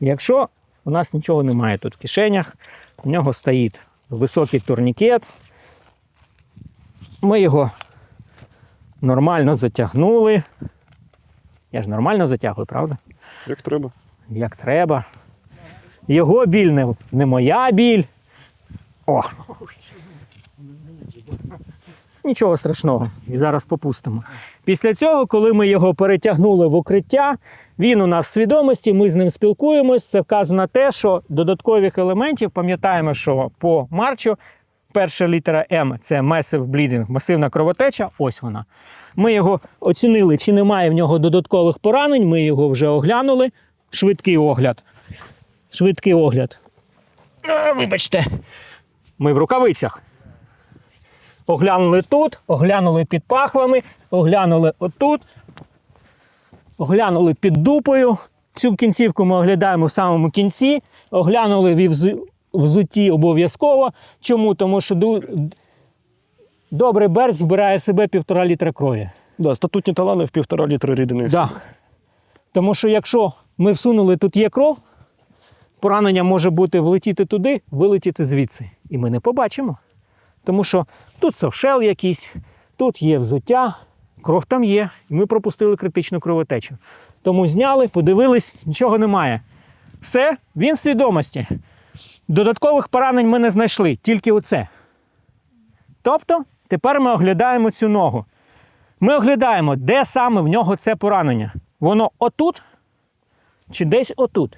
Якщо у нас нічого немає тут в кишенях, у нього стоїть високий турнікет, ми його нормально затягнули. Я ж нормально затягую, правда? Як треба. Як треба. Його біль не, не моя біль. О! Нічого страшного. І зараз попустимо. Після цього, коли ми його перетягнули в укриття, він у нас в свідомості, ми з ним спілкуємось. Це вказано те, що додаткових елементів, пам'ятаємо, що по марчу перша літера М це massive bleeding, масивна кровотеча. Ось вона. Ми його оцінили, чи немає в нього додаткових поранень. Ми його вже оглянули. Швидкий огляд. Швидкий огляд. А, вибачте, ми в рукавицях. Оглянули тут, оглянули під пахвами, оглянули отут, оглянули під дупою. Цю кінцівку ми оглядаємо в самому кінці. Оглянули в взу- взутті обов'язково. Чому? Тому що ду- добрий берд збирає себе півтора літра крові. Да, статутні талани в півтора літра рідини. Да. Тому що якщо ми всунули тут є кров, поранення може бути влетіти туди, вилетіти звідси. І ми не побачимо. Тому що тут совшел якийсь, тут є взуття, кров там є, і ми пропустили критичну кровотечу. Тому зняли, подивились, нічого немає. Все, він в свідомості. Додаткових поранень ми не знайшли, тільки оце. Тобто, тепер ми оглядаємо цю ногу. Ми оглядаємо, де саме в нього це поранення. Воно отут чи десь отут.